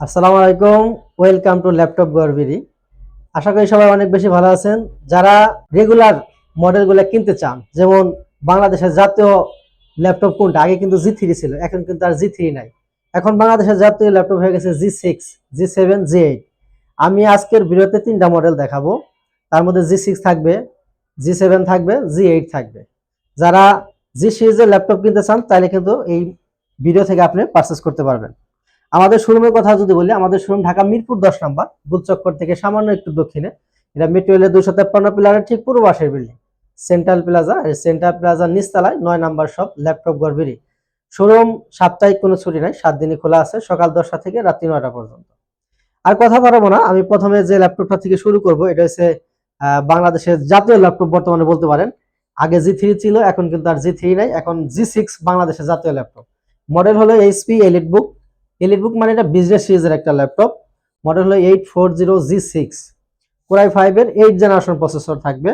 আসসালামু আলাইকুম, welcome to laptop গরবিরি আশা করি সবাই অনেক বেশি ভালো আছেন। যারা রেগুলার মডেলগুলো কিনতে চান, যেমন বাংলাদেশের জাতীয় ল্যাপটপ কোনটা? আগে কিন্তু জি থ্রি ছিল, এখন কিন্তু আর জি থ্রি নাই। এখন বাংলাদেশের জাতীয় ল্যাপটপ হয়ে গেছে G six G seven G eight আমি আজকের ভিডিওতে তিনটা মডেল দেখাবো। তার মধ্যে জি সিক্স থাকবে জি সেভেন থাকবে জি এইট থাকবে। যারা জি সিরিজের ল্যাপটপ কিনতে চান, তাহলে কিন্তু এই ভিডিও থেকে আপনি পারচেস করতে পারবেন। আমাদের শোরুমের কথা যদি বলি, আমাদের শোরুম ঢাকা মিরপুর দশ নম্বর, গুলচক্কর থেকে সামান্য একটু দক্ষিণে। এটা মেট্রোয়েলের দুশো তেপ্পান্ন পিলারের ঠিক পূর্ব পাশের বিল্ডিং সেন্ট্রাল প্লাজা সেন্ট্রাল প্লাজার নিচতলায় নয় নাম্বার শপ ল্যাপটপ গড়বেরি শোরুম সাপ্তাহিক কোনো ছুটি নাই, সাত দিনই খোলা আছে, সকাল দশটা থেকে রাত্রি নয়টা পর্যন্ত। আর কথা বাড়াবো না, আমি প্রথমে যে ল্যাপটপটা থেকে শুরু করব, এটা হচ্ছে বাংলাদেশের জাতীয় ল্যাপটপ বর্তমানে বলতে পারেন। আগে জি থ্রি ছিল, এখন কিন্তু আর জি থ্রি নাই, এখন জি সিক্স বাংলাদেশের জাতীয় ল্যাপটপ মডেল হলো HP elite book elite book মানে এটা বিজনেস সিরিজের একটা ল্যাপটপ মডেল হলো eight four zero G six core i ফাইভের এইট জেনারেশন প্রসেসর থাকবে।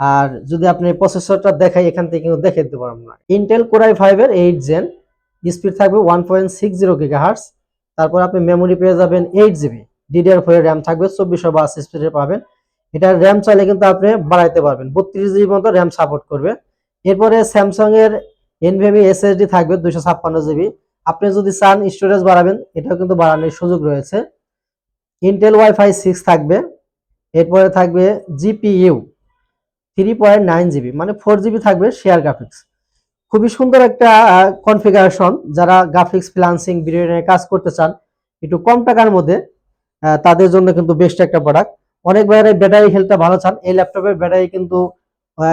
আর যদি আপনি প্রসেসরটা দেখাই, এখান থেকে কিন্তু দেখে দিতে পারবেন না। ইন্টেল কোরাই ফাইভের এইট জেন স্পিড থাকবে one point six zero gigahertz তারপর আপনি মেমোরি পেয়ে যাবেন eight GB DDR four RAM থাকবে, চব্বিশশো বাস স্পিডে পাবেন। এটার র্যাম চাইলে কিন্তু আপনি বাড়াইতে পারবেন। বত্রিশ জিবি মতো র্যাম সাপোর্ট করবে। এরপরে স্যামসাং এর এনভিএমই এসএসডি থাকবে, দুইশো ছাপ্পান্ন জিবি আপনি যদি চান স্টোরেজ বাড়াবেন, এটাও কিন্তু বাড়ানোর সুযোগ রয়েছে। ইন্টেল ওয়াইফাই সিক্স থাকবে, এরপরে থাকবে GPU three point nine GB মানে ফোর জিবি থাকবে শেয়ার গ্রাফিক্স খুবই সুন্দর একটা কনফিগারেশন যারা গ্রাফিক্স ফ্রিলান্সিং ভিডিও কাজ করতে চান, একটু কম টাকার মধ্যে তাদের জন্য কিন্তু বেস্ট একটা প্রোডাক্ট অনেক বাইরে ব্যাটারি হেলথটা ভালো চান, এই ল্যাপটপের ব্যাটারি কিন্তু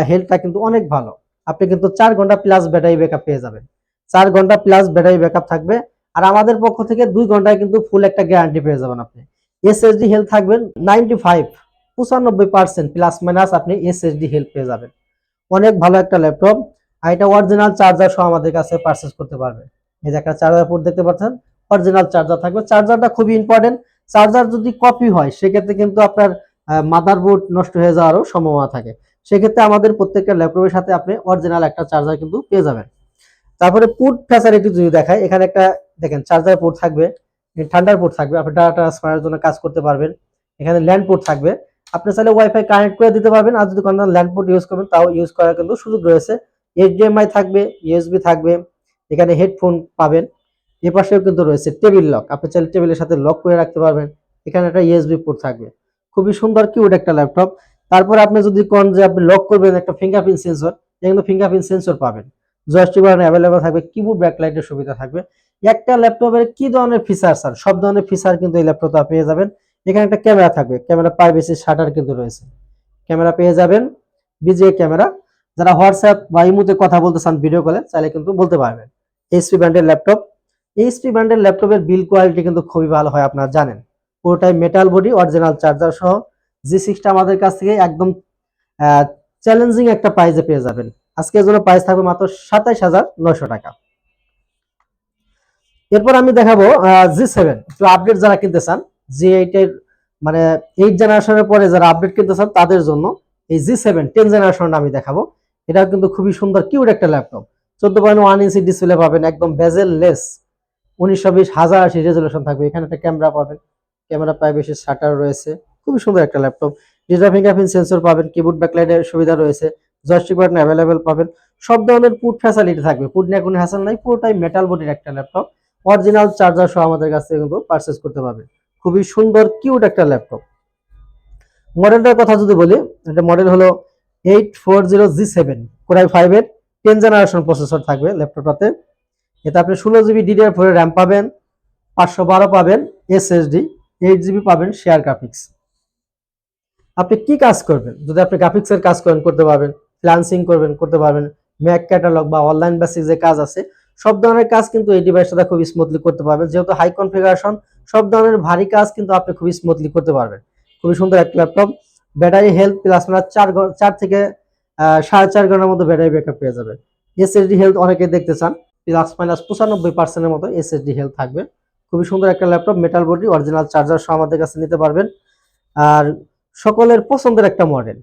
হেলথটা কিন্তু অনেক ভালো। আপনি কিন্তু চার ঘণ্টা প্লাস ব্যাটারি ব্যাকআপ পেয়ে যাবেন। চার ঘণ্টা প্লাস ব্যাটারি ব্যাকআপ থাকবে। আর আমাদের পক্ষ থেকে দুই ঘন্টায় কিন্তু ফুল একটা গ্যারান্টি পেয়ে যাবেন আপনি। এসএসডি হেলথ থাকবেন নাইনটি ফাইভ পঁচানব্বই পার্সেন্ট প্লাস মাইনাস আপনি এসএসডি হেল্প পেয়ে যাবেন। অনেক ভালো একটা ল্যাপটপ আর এটা অরিজিনাল চার্জার সহ আমাদের কাছে পারচেস করতে পারবে। এই যে একটা চার্জার পোর্ট দেখতে পাচ্ছেন অরিজিনাল চার্জার থাকবে। চার্জারটা খুবই ইম্পর্টেন্ট চার্জার যদি কপি হয়, সেক্ষেত্রে কিন্তু আপনার মাদারবোর্ড নষ্ট হয়ে যাওয়ারও সম্ভাবনা থাকে। সেক্ষেত্রে আমাদের প্রত্যেকটা ল্যাপটপের সাথে আপনি অরিজিনাল একটা চার্জার কিন্তু পেয়ে যাবেন। তারপরে পুট ফ্যাসিলিটি যদি দেখায় এখানে একটা দেখেন চার্জার পোর্ট থাকবে ঠান্ডার পোর্ট থাকবে, আপনি ডাটা ট্রান্সফারের জন্য কাজ করতে পারবেন। এখানে ল্যান্ড পোর্ট থাকবে। আপনি চাইলে ওয়াইফাই কানেক্ট করে দিতে পারবেন, আর যদি কোনো ল্যান্ড পোর্ট ইউজ করবেন, তাও ইউজ করার কিন্তু সুযোগ রয়েছে। এইচডিএমআই থাকবে ইউএসবি থাকবে, এখানে হেডফোন পাবেন। এ পাশেও কিন্তু রয়েছে টেবিল লক আপনি চাইলে টেবিলের সাথে লক করে রাখতে পারবেন। এখানে একটা ইউএসবি পোর্ট থাকবে। খুবই সুন্দর কিউট একটা ল্যাপটপ তারপর আপনি যদি কোন যে আপনি লক করবেন, একটা ফিঙ্গারপ্রিন্ট সেন্সর কিন্তু ফিঙ্গারপ্রিন্ট সেন্সর পাবেন। জয়স্টিক বাটন অ্যাভেলেবল থাকবে কিবোর্ড ব্যাকলাইটের সুবিধা থাকবে। একটা ল্যাপটপের কি ধরনের ফিচার স্যার সব ধরনের ফিচার কিন্তু এই ল্যাপটপটা পেয়ে যাবেন। এখানে একটা ক্যামেরা থাকবে ক্যামেরা প্রাইভেসি শাটার কিন্তু রয়েছে। ক্যামেরা পেয়ে যাবেন বিজিএ ক্যামেরা যারা হোয়াটসঅ্যাপ বা ইমুতে কথা বলতে চান ভিডিও কলে চাইলে কিন্তু বলতে পারবেন। এইচপি ব্র্যান্ডের ল্যাপটপ এইচপি ব্র্যান্ডের ল্যাপটপের বিল কোয়ালিটি কিন্তু খুবই ভালো হয়, আপনারা জানেন। পুরোটাই মেটাল বডি অরিজিনাল চার্জার সহ। জি সিক্সটা আমাদের কাছ থেকে একদম চ্যালেঞ্জিং একটা প্রাইজে পেয়ে যাবেন। আজকের জন্য প্রাইস থাকবে মাত্র সাতাইশ হাজার নয়শো টাকা। এরপর আমি দেখাবো জি সেভেন একটু আপডেট যারা কিনতে চান জি এইটের মানে এইট জেনারেশনের পরে যারা আপডেট কিনতে চান, তাদের জন্য এই জি সেভেন টেন জেনারেশনটা আমি দেখাবো। এটা কিন্তু খুবই সুন্দর কিউট একটা ল্যাপটপ চোদ্দ পয়েন্ট ওয়ান ইঞ্চি ডিসপ্লে পাবেন, একদম বেজেল লেস উনিশশো বিশ হাজার আশি রেজলিউশন থাকবে। এখানে একটা ক্যামেরা পাবেন। ক্যামেরা প্রাইভেসি শাটার রয়েছে। খুবই সুন্দর একটা ল্যাপটপ ডিজিটাল ফিঙ্গারপ্রিন্ট সেন্সর পাবেন কিবোর্ড ব্যাকলাইটের সুবিধা রয়েছে। জয়স্টিক বাটন অ্যাভেলেবেল পাবেন। সব ধরনের পুট ফ্যাসিলিটি থাকবে। পুট নিয়ে কোনো হ্যাসেল নাই, পুরোটাই মেটাল বডির একটা ল্যাপটপ অরিজিনাল চার্জার সহ আমাদের কাছ থেকে কিন্তু পারচেস করতে পারবেন। খুবই সুন্দর কিউট একটা ল্যাপটপ মডেলটার কথা যদি বলি, এটা মডেল হলো eight four zero G seven core i ফাইভের টেন জেনারেশন প্রসেসর থাকবে ল্যাপটপটাতে এতে আপনি ষোলো জিবি ডিডিআর ফোর র্যাম পাবেন, পাঁচশো বারো পাবেন এসএসডি এইট জিবি পাবেন শেয়ার গ্রাফিক্স আপনি কি কাজ করবেন? যদি আপনি গ্রাফিক্সের কাজ করেন, করতে পারবেন। ফ্রিল্যান্সিং করবেন, করতে পারবেন। ম্যাক ক্যাটালগ বা অনলাইন বেসিক যে কাজ আছে, সব ধরনের কাজ কিন্তু এই ডিভাইসটা খুব স্মুথলি করতে পারবেন। যেহেতু হাই কনফিগারেশন সব ধরনের ভারী কাজ কিন্তু আপনি খুবই স্মুথলি করতে পারবেন। খুবই সুন্দর একটা ল্যাপটপ ব্যাটারি হেলথ প্লাস আপনার চার চার থেকে সাড়ে চার ঘণ্টার মতো ব্যাটারি ব্যাকআপ পেয়ে যাবেন। এসএসডি হেলথ অনেকে দেখতে চান প্লাস মাইনাস পঁচানব্বই পার্সেন্টের মতো এসএসডি হেলথ থাকবে। খুবই সুন্দর একটা laptop metal body original charger সহ আমাদের কাছে নিতে পারবেন। আর সকলের পছন্দের একটা মডেল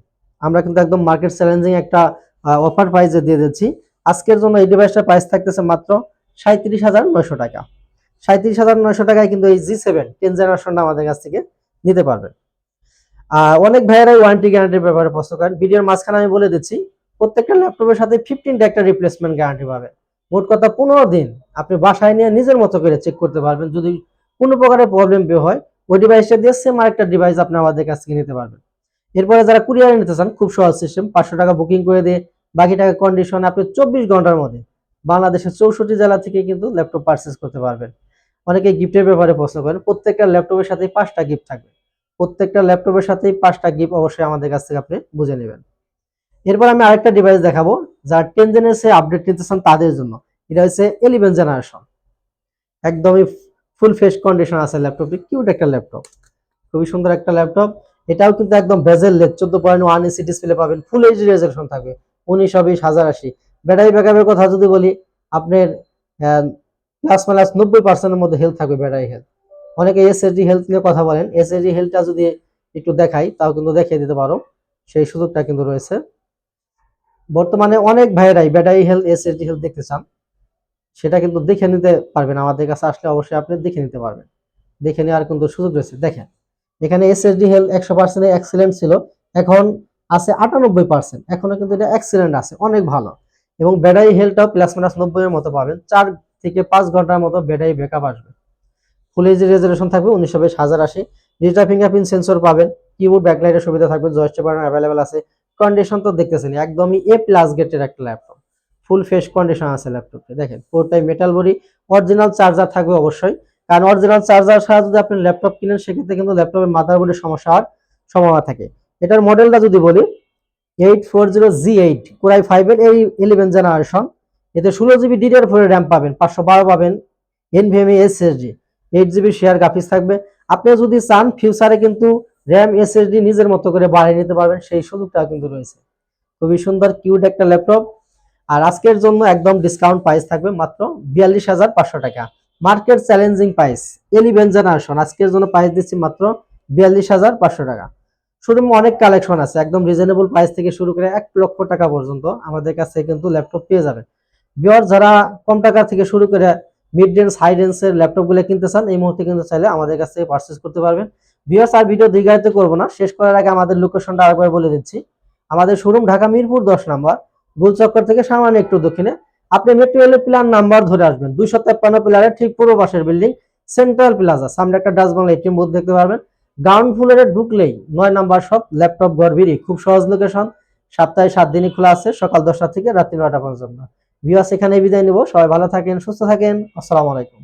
আমরা কিন্তু একদম মার্কেট চ্যালেঞ্জিং একটা অফার প্রাইসে দিয়ে দিচ্ছি। আজকের জন্য এই ডিভাইসটার প্রাইস থাকতেছে মাত্র সাঁত্রিশ হাজার নয়শো টাকা। সাঁত্রিশ হাজার নয়শো টাকায় কিন্তু এই জি সেভেন টেন জেনারেশনটা আমাদের কাছ থেকে নিতে পারবেন অনেক ভাইয়েরাই ওয়ারেন্টি গ্যারান্টির ব্যাপারে প্রশ্ন করেন। ভিডিওর মাঝখানে আমি বলে দিচ্ছি, প্রত্যেকটা ল্যাপটপের সাথে ফিফটিনটা একটা রিপ্লেসমেন্ট গ্যারান্টি পাবে। মোট কথা পনেরো দিন আপনি বাসায় নিয়ে নিজের মতো করে চেক করতে পারবেন। যদি কোনো প্রকারের প্রবলেম বের হয়, ওই ডিভাইসটা দিয়ে সেম আরেকটা ডিভাইস আপনি আমাদের কাছ থেকে নিতে পারবেন। এরপরে যারা কুরিয়ারে নিতে চান, খুব সহজ সিস্টেম পাঁচশো টাকা বুকিং করে দিয়ে বাকি টাকা কন্ডিশন আপনি চব্বিশ ঘণ্টার মধ্যে বাংলাদেশের চৌষট্টি জেলা থেকে কিন্তু ল্যাপটপ পারচেস করতে পারবেন। অনেকে গিফটের ব্যাপারে প্রশ্ন করেন, প্রত্যেকটা ল্যাপটপের সাথেই পাঁচটা গিফট থাকবে। প্রত্যেকটা ল্যাপটপের সাথেই পাঁচটা গিফট অবশ্যই আমাদের কাছ থেকে আপনি বুঝে নেবেন। এরপর আমি আরেকটা ডিভাইস দেখাবো, যারা টেন জেনারেশন আপডেট নিতে চান তাদের জন্য। এটা হচ্ছে ইলেভেন জেনারেশন একদমই ফুল ফ্রেশ কন্ডিশন আছে ল্যাপটপটি কিউট একটা ল্যাপটপ খুবই সুন্দর একটা ল্যাপটপ এটাও কিন্তু একদম বেজেল লেট চোদ্দ পয়েন্ট ওয়ান ইসি ডিসপ্লে পাবেন ফুল এইচডি রেজলিউশন থাকবে উনিশশো বিশ হাজার আশি। ব্যাটারি ব্যাকআপের কথা যদি বলি, আপনার প্লাস মাইনাস নব্বই পার্সেন্টের মধ্যে হেলথ থাকবে ব্যাটারি হেলথ অনেকে এসএসডি হেলথ নিয়ে কথা বলেন এসএসডি হেলথটা যদি একটু দেখাই, তাও কিন্তু দেখিয়ে দিতে পারো, সেই সুযোগটা কিন্তু রয়েছে। বর্তমানে অনেক ভাইয়েরাই ব্যাটারি হেলথ এসএসডি হেলথ দেখতে চান, সেটা কিন্তু দেখে নিতে পারবেন, আমাদের কাছে আসলে অবশ্যই আপনি দেখে নিতে পারবেন। দেখে নেওয়ার কিন্তু সুযোগ রয়েছে, দেখেন। এখানে এসএসডি হেলথ একশো পার্সেন্ট এক্সিলেন্ট ছিল। এখন আছে আটানব্বই পার্সেন্ট এখনও কিন্তু এটা এক্সিলেন্ট আছে, অনেক ভালো। এবং ব্যাটারি হেলথটাও প্লাস মাইনাস নব্বই মতো পাবেন। চার থেকে পাঁচ ঘণ্টার মতো ব্যাটারি ব্যাকআপ আসবে। ফুল এইচডি রেজলিউশন থাকবে উনিশশো বিশ হাজার আশি। ডিজিটাল ফিঙ্গারপ্রিন্ট সেন্সর পাবেন। কিবোর্ড ব্যাকলাইটের সুবিধা থাকবে। জয়স্টিক বাটন অ্যাভেলেবেল আছে। কন্ডিশন তো দেখতেছেন একদমই এ প্লাস গেটের একটা ল্যাপটপ ফুল ফ্রেশ কন্ডিশন আছে ল্যাপটপে দেখেন, পুরোটাই মেটাল বডি অরিজিনাল চার্জার থাকবে অবশ্যই। কারণ অরিজিনাল চার্জার ছাড়া যদি আপনি ল্যাপটপ কিনেন, সেক্ষেত্রে কিন্তু ল্যাপটপের মাদারবোর্ডের সমস্যা হওয়ার সম্ভাবনা থাকে। এটার মডেলটা যদি বলি eight four zero G eight core i ফাইভের এই ইলেভেন জেনারেশন এতে ষোলো জিবি ডিডিআর ফোর র্যাম পাবেন, পাঁচশো বারো পাবেন NVMe SSD eight GB share graphics থাকবে। আপনি যদি চান ফিউচারে কিন্তু র্যাম এসএসডি নিজের মতো করে বাড়িয়ে নিতে পারবেন, সেই সুযোগটা কিন্তু রয়েছে। খুবই সুন্দর কিউট একটা ল্যাপটপ আর আজকের জন্য একদম ডিসকাউন্ট প্রাইস থাকবে মাত্র বিয়াল্লিশ হাজার পাঁচশো টাকা। Market challenging price eleven generation আজকের জন্য প্রাইস দিচ্ছি মাত্র বিয়াল্লিশ হাজার পাঁচশো টাকা। শোরুমে অনেক কালেকশন আছে, একদম রিজনেবল প্রাইস থেকে শুরু করে এক লক্ষ টাকা পর্যন্ত আমাদের কাছে কিন্তু ল্যাপটপ পেয়ে যাবেন বিয়ার যারা কম টাকা থেকে শুরু করে মিড রেঞ্জ হাই রেঞ্জের ল্যাপটপগুলো কিনতে চান, এই মুহূর্তে কিন্তু চাইলে আমাদের কাছ থেকে পারচেস করতে পারবেন। বিয়ার্স আর ভিডিও দীর্ঘায়িত করব না, শেষ করার আগে আমাদের লোকেশনটা আরেকবার বলে দিচ্ছি। আমাদের শোরুম ঢাকা মিরপুর দশ নম্বর, গোলচক্কর থেকে সামান্য একটু দক্ষিণে। আপনি মেট্রো রেলের প্ল্যান নাম্বার ধরে আসবেন। দুইশো তেপ্পান্ন প্লারের ঠিক পূর্ব পাশের বিল্ডিং সেন্ট্রাল প্লাজা সামনে একটা ডাচ বাংলা এটিএম বুথ দেখতে পারবেন। গ্রাউন্ড ফ্লোরে ঢুকলেই নয় নাম্বার সব ল্যাপটপ গড়বিরি খুব সহজ লোকেশন সপ্তাহে সাত দিনই খোলা আছে, সকাল দশটা থেকে রাত্রি নয়টা পর্যন্ত। ভিউয়ার্স এখানে বিদায় নেব। সবাই ভালো থাকেন, সুস্থ থাকেন। আসসালামু আলাইকুম।